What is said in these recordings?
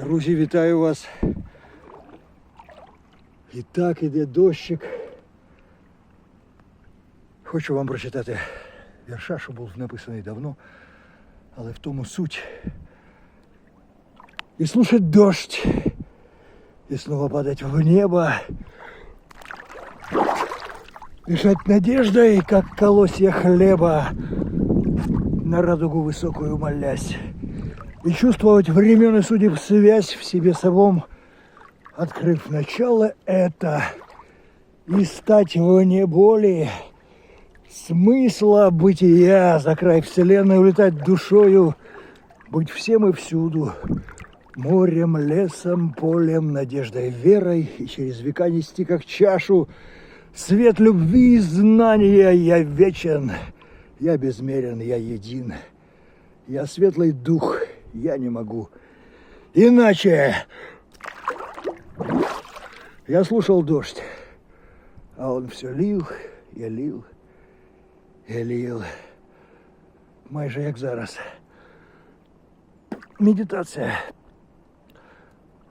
Друзі, вітаю вас. І так іде дощик. Хочу вам прочитати вірша, що був написаний давно, але в тому суть. И слушать дождь, и снова падать в небо, дышать надеждой, как колосья хлеба, на радугу высокую молясь, и чувствовать времен и судеб связь в себе самом, открыв начало это, и стать вне боли, смысла бытия, за край вселенной улетать душою, быть всем и всюду, морем, лесом, полем, надеждой, верой, и через века нести как чашу свет любви и знания. Я вечен, я безмерен, я един, я светлый дух, я не могу иначе. Я слушал дождь, а он все лил і лил і лил. Майже як зараз. Медитація.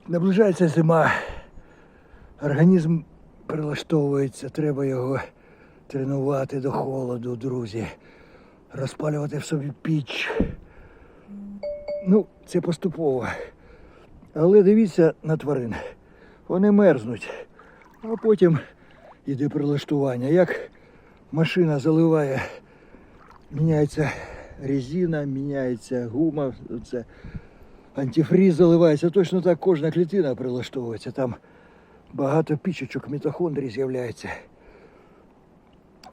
Наближається зима. Організм прилаштовується, треба його тренувати до холоду, друзі. Розпалювати в собі піч. Ну, це поступово. Але дивіться на тварин. Вони мерзнуть, а потім йде прилаштування. Як машина заливає, міняється резина, міняється гума, це антифріз заливається. Точно так кожна клітина прилаштовується. Там багато пічечок, мітохондрій з'являється.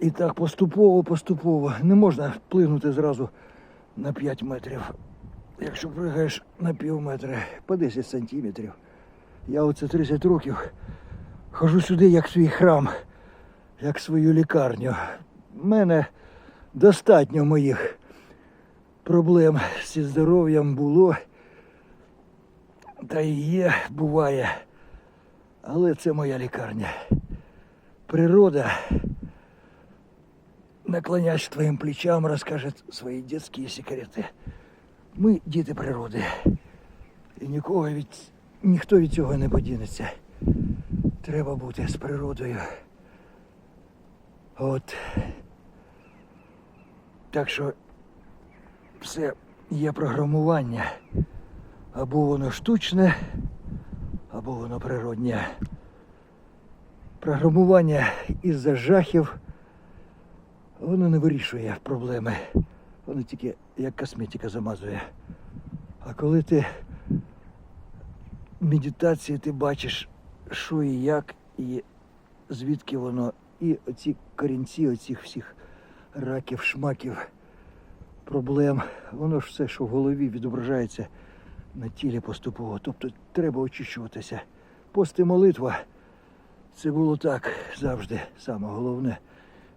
І так поступово, поступово. Не можна вплинути зразу на 5 метрів. Якщо пригаєш на пів метра, по 10 сантиметрів. Я оце 30 років хожу сюди як свій храм, як свою лікарню. У мене достатньо моїх проблем зі здоров'ям було. Та і є, буває. Але це моя лікарня. Природа наклонясь к твоим плечам, расскажет свои детские секрети. Ми діти природи. І нікого від, ніхто від цього не подінеться. Треба бути з природою. От. Так що все є програмування. Або воно штучне, або воно природнє. Програмування із-за жахів воно не вирішує проблеми. Воно тільки як косметика замазує. А коли ти в медитації ти бачиш, що і як, і звідки воно, і оці корінці оцих всіх раків, шмаків, проблем, воно ж все, що в голові відображається на тілі поступово. Тобто треба очищуватися. Пост і молитва це було так завжди. Саме головне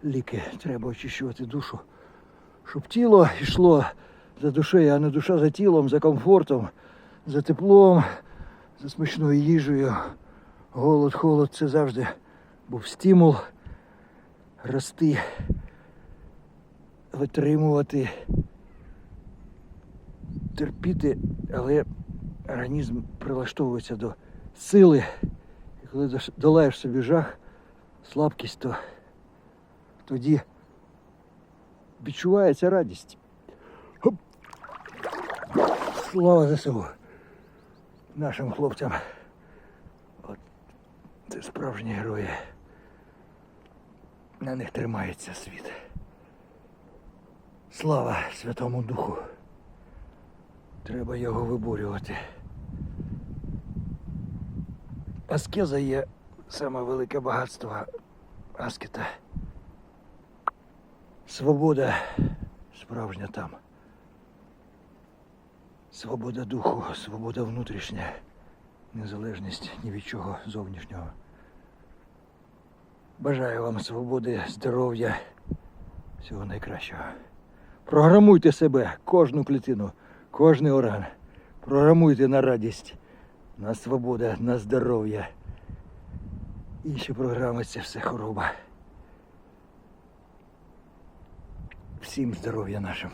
ліки. Треба очищувати душу, щоб тіло йшло за душею, а не душа за тілом, за комфортом, за теплом, за смачною їжею. Голод, холод це завжди був стимул рости, витримувати, терпіти, але організм прилаштовується до сили. І коли долаєш собі жах, слабкість, то тоді відчувається радість. Хоп. Слава ЗСУ нашим хлопцям. От це справжні герої. На них тримається світ. Слава Святому Духу. Треба його виборювати. Аскеза є саме велике багатство аскета. Свобода справжня там. Свобода духу, свобода внутрішня, незалежність ні від чого зовнішнього. Бажаю вам свободи, здоров'я, всього найкращого. Програмуйте себе, кожну клітину, кожний орган. Програмуйте на радість, на свободу, на здоров'я. Інші програми це все хвороба. Всім здоров'я нашим.